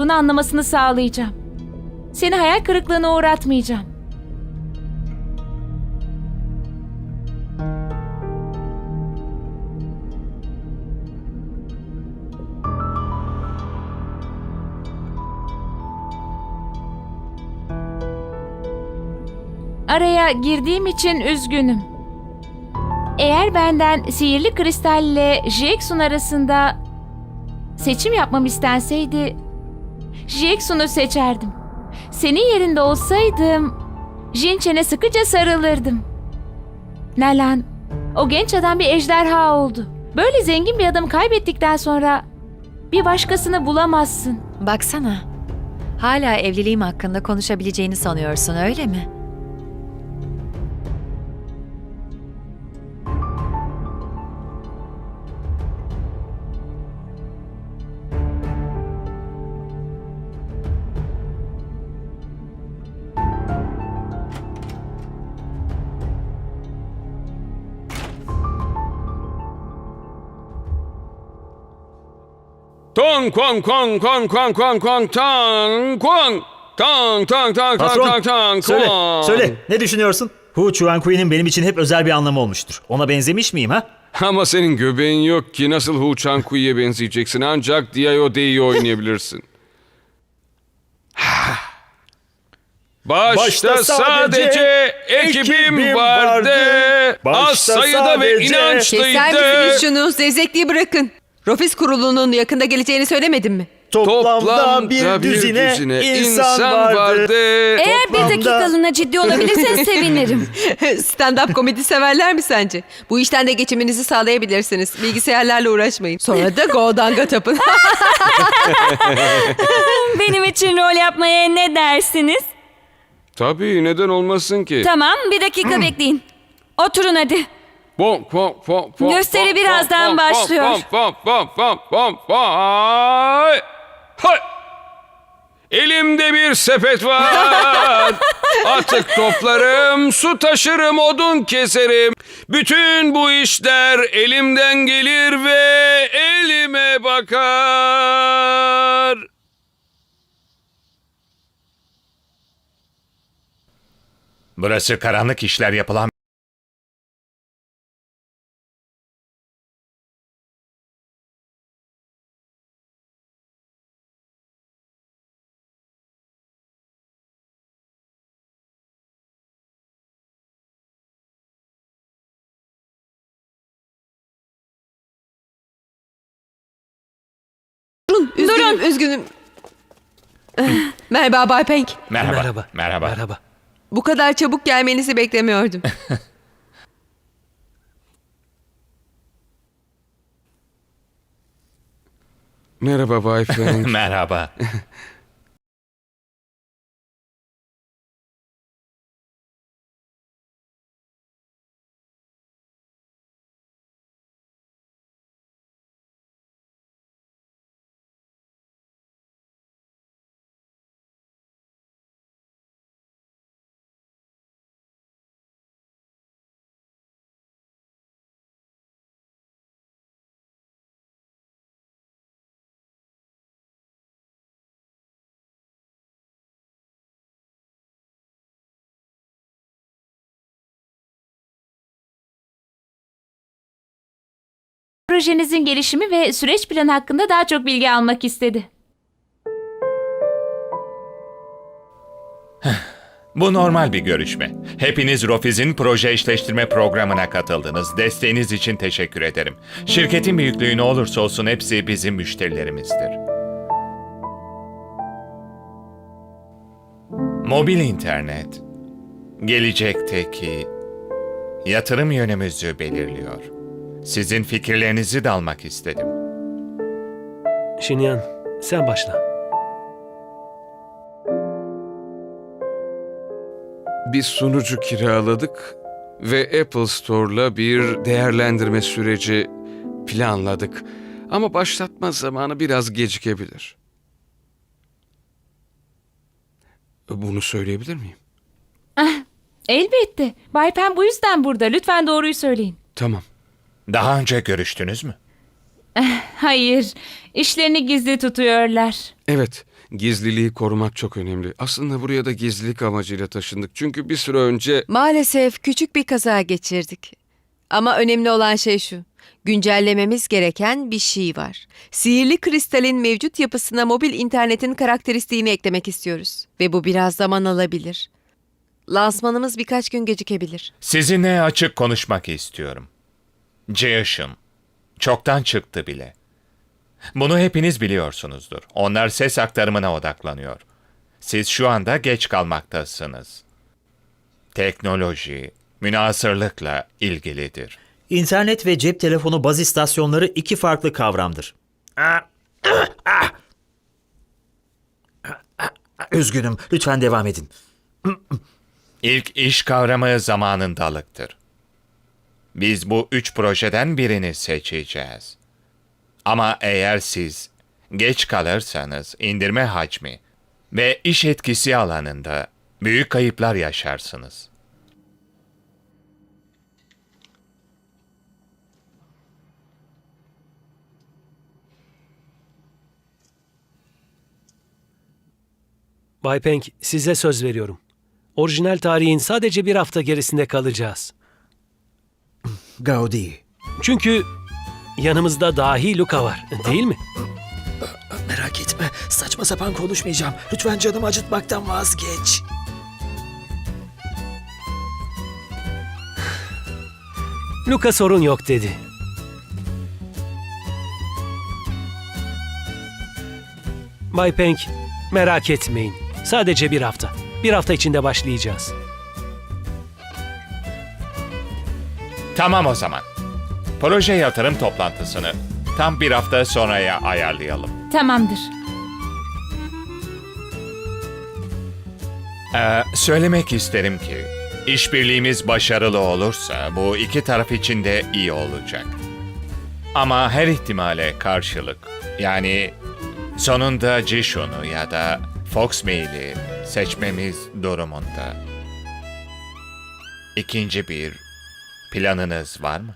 Bunu anlamasını sağlayacağım. Seni hayal kırıklığına uğratmayacağım. Araya girdiğim için üzgünüm. Eğer benden sihirli kristalle Jackson arasında seçim yapmam istenseydi Jackson'u seçerdim. Senin yerinde olsaydım Jinçen'e sıkıca sarılırdım. Nalan, o genç adam bir ejderha oldu. Böyle zengin bir adamı kaybettikten sonra bir başkasını bulamazsın. Baksana. Hala evliliğim hakkında konuşabileceğini sanıyorsun öyle mi? Tong kong kong kong kong kong kong tong kong tong tong tong tong Patron, tong tong söyle, kong. söyle. Ne düşünüyorsun? Hu Chuankui'nin benim için hep özel bir anlamı olmuştur. Ona benzemiş miyim ha? Ama senin göbeğin yok ki nasıl Hu Chang-kui'ye benzeyeceksin ancak Dio-De'yi oynayabilirsin. Başta, Başta sadece, sadece ekibim, ekibim vardı. vardı. Az Başta sayıda ve sadece- inançlıydı. Keser misiniz şunu? Zevzekliği bırakın. Rofis kurulunun yakında geleceğini söylemedim mi? Toplamda, bir, düzine, insan, vardı. Eğer bir Toplamda- dakikalığına ciddi olabilirsen sevinirim. Stand-up komedi severler mi sence? Bu işten de geçiminizi sağlayabilirsiniz. Bilgisayarlarla uğraşmayın. Sonra da Go'danga tapın. Benim için rol yapmaya ne dersiniz? Tabii neden olmasın ki? Tamam bir dakika bekleyin. Oturun hadi. Bom, bom, bom, bom, Gösteri bom, birazdan bom, bom, başlıyor. Bom, bom, bom, bom, bom, bom. Hay! Hay! Elimde bir sepet var. Atık toplarım, su taşırım, odun keserim. Bütün bu işler elimden gelir ve elime bakar. Burası karanlık işler yapılan üzgünüm, üzgünüm. Merhaba Bay Penk. merhaba. Merhaba. Merhaba. Merhaba. Bu kadar çabuk gelmenizi beklemiyordum. Merhaba Bay Frank. Merhaba. Projenizin gelişimi ve süreç planı hakkında daha çok bilgi almak istedi. Bu normal bir görüşme. Hepiniz Rofiz'in proje eşleştirme programına katıldınız. Desteğiniz için teşekkür ederim. Şirketin büyüklüğü ne olursa olsun hepsi bizim müşterilerimizdir. Mobil internet gelecekteki yatırım yönümüzü belirliyor. Sizin fikirlerinizi de almak istedim. Şinyan, sen başla. Bir sunucu kiraladık ve Apple Store'la bir değerlendirme süreci planladık. Ama başlatma zamanı biraz gecikebilir. Bunu söyleyebilir miyim? Elbette. Bay Pen bu yüzden burada. Lütfen doğruyu söyleyin. Tamam. Daha önce görüştünüz mü? Hayır, işlerini gizli tutuyorlar. Evet, Gizliliği korumak çok önemli. Aslında buraya da gizlilik amacıyla taşındık. Çünkü bir süre önce... Maalesef küçük bir kaza geçirdik. Ama önemli olan şey şu. Güncellememiz gereken bir şey var. Sihirli kristalin mevcut yapısına mobil internetin karakteristiğini eklemek istiyoruz. Ve bu biraz zaman alabilir. Lansmanımız birkaç gün gecikebilir. Sizinle açık konuşmak istiyorum. Jason çoktan çıktı bile. Bunu hepiniz biliyorsunuzdur. Onlar ses aktarımına odaklanıyor. Siz şu anda geç kalmaktasınız. Teknoloji münasırlıkla ilgilidir. İnternet ve cep telefonu baz istasyonları iki farklı kavramdır. Ah, ah, ah. Üzgünüm. Lütfen devam edin. İlk iş kavramı zamanındalıktır. Biz bu üç projeden birini seçeceğiz. Ama eğer siz geç kalırsanız indirme hacmi ve iş etkisi alanında büyük kayıplar yaşarsınız. Bay Peng, size söz veriyorum. Orijinal tarihin sadece bir hafta gerisinde kalacağız. Gaudi. Çünkü yanımızda dahi Luka var, değil mi? Merak etme. Saçma sapan konuşmayacağım. Lütfen canımı acıtmaktan vazgeç. Luka sorun yok dedi. Bay Peng, merak etmeyin. Sadece bir hafta. Bir hafta içinde başlayacağız. Tamam o zaman. Proje yatırım toplantısını tam bir hafta sonraya ayarlayalım. Tamamdır. Ee, söylemek isterim ki işbirliğimiz başarılı olursa bu iki taraf için de iyi olacak. Ama her ihtimale karşılık yani sonunda Jishun'u ya da Foxmail'i seçmemiz durumunda. İkinci bir planınız var mı?